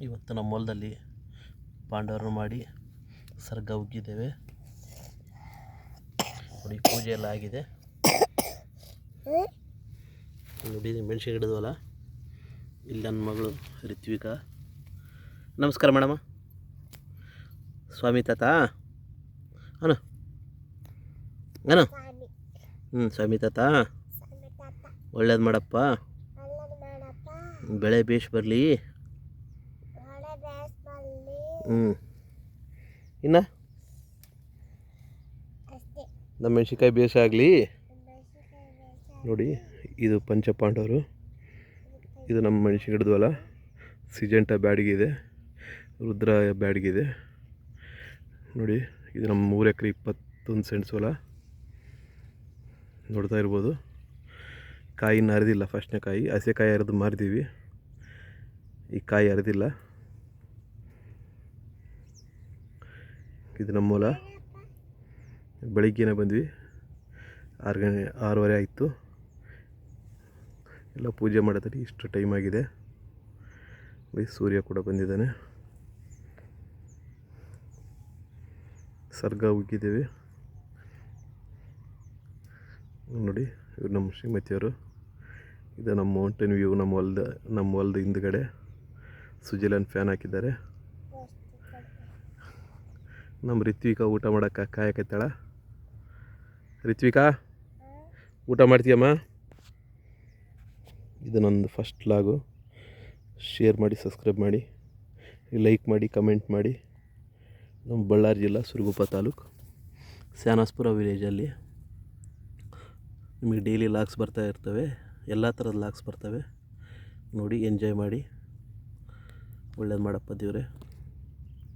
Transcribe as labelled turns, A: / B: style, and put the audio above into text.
A: ಇವತ್ತು ನಮ್ಮ ಹೊಲದಲ್ಲಿ ಪಾಂಡವರನ್ನು ಮಾಡಿ ಸರ್ಗ ಉಗ್ಗಿದ್ದೇವೆ. ನೋಡಿ ಪೂಜೆ ಎಲ್ಲ ಆಗಿದೆ. ನೋಡಿ ಮೆಣಸಿನ ಗಿಡದವಲ್ಲ ಇಲ್ಲಿ ನನ್ನ ಮಗಳು ರಿತ್ವಿಕಾ. ನಮಸ್ಕಾರ ಮೇಡಮ. ಸ್ವಾಮಿ ತಾತ? ಅನು ಅನು ಹ್ಞೂ ಸ್ವಾಮಿ ತಾತ. ಒಳ್ಳೇದು ಮಾಡಪ್ಪ. ಬೆಳೆ ಬೇಷ್ ಬರಲಿ. ಹ್ಞೂ ಇನ್ನು? ನಮ್ಮ ಮೆಣಸಿನ್ಕಾಯಿ ಬೇಸ ಆಗಲಿ. ನೋಡಿ ಇದು ಪಂಚಪಾಂಡವರು. ಇದು ನಮ್ಮ ಮೆಣಸಿನ ಗಿಡದ್ವಲ್ಲ ಸಿಜೆಂಟ ಇದೆ. ರುದ್ರ ಬ್ಯಾಡಿಗಿದೆ ನೋಡಿ ಇದು ನಮ್ಮ ಮೂರು ಎಕರೆ ಇಪ್ಪತ್ತೊಂದು ಸೆಂಟ್ಸ್ ಹೊಲ. ನೋಡ್ತಾ ಇರ್ಬೋದು. ಕಾಯಿ ಇನ್ನು ಹರಿದಿಲ್ಲ ಫಸ್ಟ್ನೇ ಕಾಯಿ. ಹಸೆ ಕಾಯಿ ಹರಿದು ಮಾರಿದ್ದೀವಿ ಈ ಕಾಯಿ ಹರಿದಿಲ್ಲ. ಇದು ನಮ್ಮ ಹೊಲ ಬೆಳಿಗ್ಗೆನೇ ಬಂದ್ವಿ. ಆರು ಗಂಟೆ ಆರೂವರೆ ಆಯಿತು. ಎಲ್ಲ ಪೂಜೆ ಮಾಡಿದ್ರೆ ಇಷ್ಟು ಟೈಮ್ ಆಗಿದೆ. ಬೈ ಸೂರ್ಯ ಕೂಡ ಬಂದಿದ್ದಾನೆ. ಸರ್ಗ ಉಗ್ಗಿದ್ದೀವಿ ನೋಡಿ, ಇವ್ರು ನಮ್ಮ ಶ್ರೀಮತಿಯವರು. ಇದು ನಮ್ಮ ಮೌಂಟೇನ್ ವ್ಯೂ ನಮ್ಮ ಹೊಲ್ದ ನಮ್ಮ ಹೊಲ್ದ ಹಿಂದ್ಗಡೆ. ಸುಜಿಲನ್ ಫ್ಯಾನ್ ಹಾಕಿದ್ದಾರೆ. ನಮ್ಮ ರಿತ್ವಿಕಾ ಊಟ ಮಾಡೋಕ್ಕೆ ಕಾಯಕತ್ತಾಳ? ರಿತ್ವಿಕಾ, ಊಟ ಮಾಡ್ತೀಯಮ್ಮ? ಇದು ನಂದು ಫಸ್ಟ್ ಲಾಗು ಶೇರ್ ಮಾಡಿ ಸಬ್ಸ್ಕ್ರೈಬ್ ಮಾಡಿ ಲೈಕ್ ಮಾಡಿ ಕಮೆಂಟ್ ಮಾಡಿ. ನಮ್ಮ ಬಳ್ಳಾರಿ ಜಿಲ್ಲಾ ಸುರಗುಪ್ಪ ತಾಲೂಕು ಸ್ಯಾನಾಸ್ಪುರ ವಿಲೇಜಲ್ಲಿ ನಿಮಗೆ ಡೈಲಿ ಲಾಗ್ಸ್ ಬರ್ತಾ ಇರ್ತವೆ. ಎಲ್ಲ ಥರದ ಲಾಗ್ಸ್ ಬರ್ತವೆ. ನೋಡಿ ಎಂಜಾಯ್ ಮಾಡಿ. ಒಳ್ಳೇದು ಮಾಡಪ್ಪ ದೇವ್ರೆ.